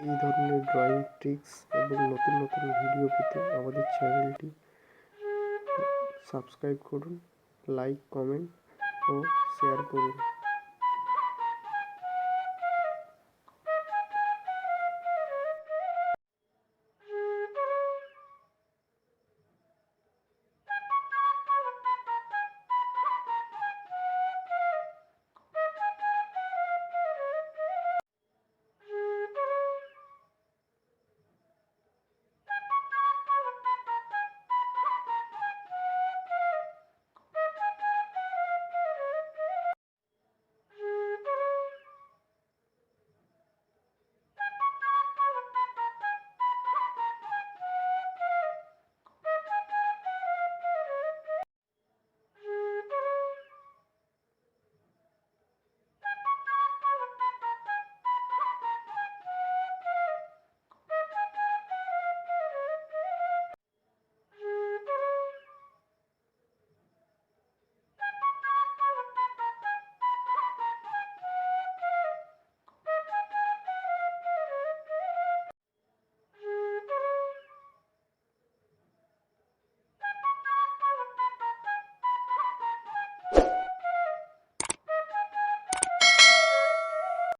এই ধরনের drawing tricks এবং নতুন নতুন ভিডিও পেতে আমাদের চ্যানেলটি সাবস্ক্রাইব করুন লাইক কমেন্ট ও শেয়ার করুন।